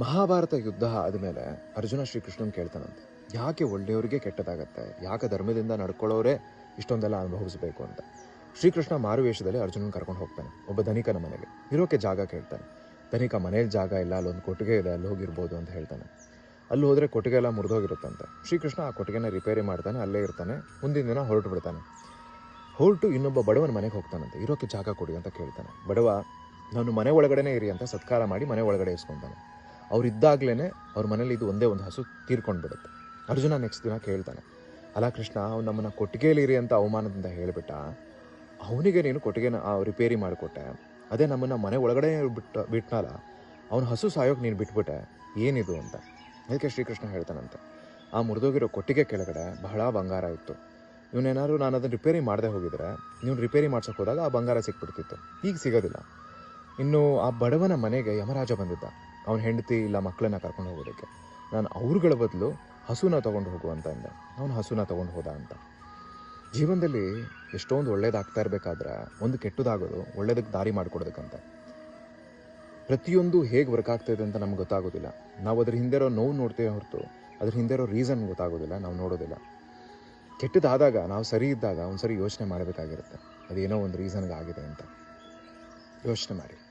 ಮಹಾಭಾರತ ಯುದ್ಧ ಆದಮೇಲೆ ಅರ್ಜುನ ಶ್ರೀಕೃಷ್ಣನ್ ಕೇಳ್ತಾನಂತೆ, ಯಾಕೆ ಒಳ್ಳೆಯವರಿಗೆ ಕೆಟ್ಟದಾಗತ್ತೆ? ಯಾಕೆ ಧರ್ಮದಿಂದ ನಡ್ಕೊಳ್ಳೋರೇ ಇಷ್ಟೊಂದೆಲ್ಲ ಅನುಭವಿಸಬೇಕು ಅಂತ? ಶ್ರೀಕೃಷ್ಣ ಮಾರುವೇಷದಲ್ಲಿ ಅರ್ಜುನನ್ ಕರ್ಕೊಂಡು ಹೋಗ್ತಾನೆ, ಒಬ್ಬ ಧನಿಕನ ಮನೆಗೆ. ಇರೋಕೆ ಜಾಗ ಕೇಳ್ತಾನೆ. ಧನಿಕ, ಮನೇಲಿ ಜಾಗ ಇಲ್ಲ, ಅಲ್ಲೊಂದು ಕೊಟ್ಟಿಗೆ ಇದೆ, ಅಲ್ಲಿ ಹೋಗಿರ್ಬೋದು ಅಂತ ಹೇಳ್ತಾನೆ. ಅಲ್ಲಿ ಹೋದರೆ ಕೊಟ್ಟಿಗೆ ಎಲ್ಲ ಮುರಿದೋಗಿರುತ್ತಂತೆ. ಶ್ರೀಕೃಷ್ಣ ಆ ಕೊಟ್ಟಿಗೆನ ರಿಪೇರಿ ಮಾಡ್ತಾನೆ, ಅಲ್ಲೇ ಇರ್ತಾನೆ, ಮುಂದಿನ ದಿನ ಹೊರಟು ಬಿಡ್ತಾನೆ. ಹೊರಟು ಇನ್ನೊಬ್ಬ ಬಡವನ ಮನೆಗೆ ಹೋಗ್ತಾನಂತೆ, ಇರೋಕೆ ಜಾಗ ಕೊಡಿ ಅಂತ ಕೇಳ್ತಾನೆ. ಬಡವ, ನಾನು ಮನೆ ಒಳಗಡೆನೇ ಇರಿ ಅಂತ ಸತ್ಕಾರ ಮಾಡಿ ಮನೆ ಒಳಗಡೆ ಇಸ್ಕೊಂತಾನೆ. ಅವ್ರು ಇದ್ದಾಗ್ಲೇ ಅವ್ರ ಮನೇಲಿ ಇದು ಒಂದೇ ಒಂದು ಹಸು ತೀರ್ಕೊಂಡು ಬಿಡುತ್ತೆ ಅರ್ಜುನ ನೆಕ್ಸ್ಟ್ ದಿನ ಕೇಳ್ತಾನೆ ಅಲ್ಲ ಕೃಷ್ಣ, ಅವ್ನು ನಮ್ಮನ್ನ ಕೊಟ್ಟಿಗೆಯಲ್ಲಿ ಇರಿ ಅಂತ ಅವಮಾನದಿಂದ ಹೇಳಿಬಿಟ್ಟ, ಅವನಿಗೆ ನೀನು ಕೊಟ್ಟಿಗೆನ ರಿಪೇರಿ ಮಾಡಿಕೊಟ್ಟೆ. ಅದೇ ನಮ್ಮನ್ನು ಮನೆ ಒಳಗಡೆ ಬಿಟ್ಟು ಬಿಟ್ಟನಲ್ಲ ಅವನ ಹಸು ಸಾಯೋಕೆ ನೀನು ಬಿಟ್ಬಿಟ್ಟೆ, ಏನಿದು ಅಂತ. ಅದಕ್ಕೆ ಶ್ರೀಕೃಷ್ಣ ಹೇಳ್ತಾನಂತೆ, ಆ ಮುರಿದೋಗಿರೋ ಕೊಟ್ಟಿಗೆ ಕೆಳಗಡೆ ಬಹಳ ಬಂಗಾರ ಇತ್ತು. ಇವನೇನಾದ್ರು ನಾನು ಅದನ್ನು ರಿಪೇರಿ ಮಾಡದೆ ಹೋಗಿದ್ರೆ, ನೀವು ರಿಪೇರಿ ಮಾಡ್ಸೋಕೆ ಹೋದಾಗ ಆ ಬಂಗಾರ ಸಿಕ್ಬಿಡ್ತಿತ್ತು. ಈಗ ಸಿಗೋದಿಲ್ಲ. ಇನ್ನು ಆ ಬಡವನ ಮನೆಗೆ ಯಮರಾಜ ಬಂದಿದ್ದ. ಅವನ ಹೆಂಡತಿ ಇಲ್ಲ ಮಕ್ಕಳನ್ನ ಕರ್ಕೊಂಡು ಹೋಗೋದಕ್ಕೆ. ನಾನು ಅವ್ರುಗಳ ಬದಲು ಹಸುನ ತೊಗೊಂಡು ಹೋಗು ಅಂತ ಅಂದೆ. ಅವನು ಹಸುನ ತೊಗೊಂಡು ಹೋದ ಅಂತ. ಜೀವನದಲ್ಲಿ ಎಷ್ಟೊಂದು ಒಳ್ಳೇದಾಗ್ತಾ ಇರಬೇಕಾದ್ರೆ ಒಂದು ಕೆಟ್ಟದಾಗೋದು ಒಳ್ಳೇದಕ್ಕೆ ದಾರಿ ಮಾಡಿಕೊಡೋದಕ್ಕಂತ. ಪ್ರತಿಯೊಂದು ಹೇಗೆ ವರ್ಕ್ ಆಗ್ತಾಯಿದೆ ಅಂತ ನಮ್ಗೆ ಗೊತ್ತಾಗೋದಿಲ್ಲ. ನಾವು ಅದ್ರ ಹಿಂದೆ ಇರೋ ನೋವು ನೋಡ್ತೇವೆ ಹೊರತು, ಅದ್ರ ಹಿಂದೆ ಇರೋ ರೀಸನ್ ಗೊತ್ತಾಗೋದಿಲ್ಲ, ನಾವು ನೋಡೋದಿಲ್ಲ. ಕೆಟ್ಟದಾದಾಗ, ನಾವು ಸರಿ ಇದ್ದಾಗ ಒಂದು ಸರಿ ಯೋಚನೆ ಮಾಡಬೇಕಾಗಿರುತ್ತೆ. ಅದೇನೋ ಒಂದು ರೀಸನ್ಗೆ ಆಗಿದೆ ಅಂತ. ಯೋಚನೆ ಮಾಡಿ.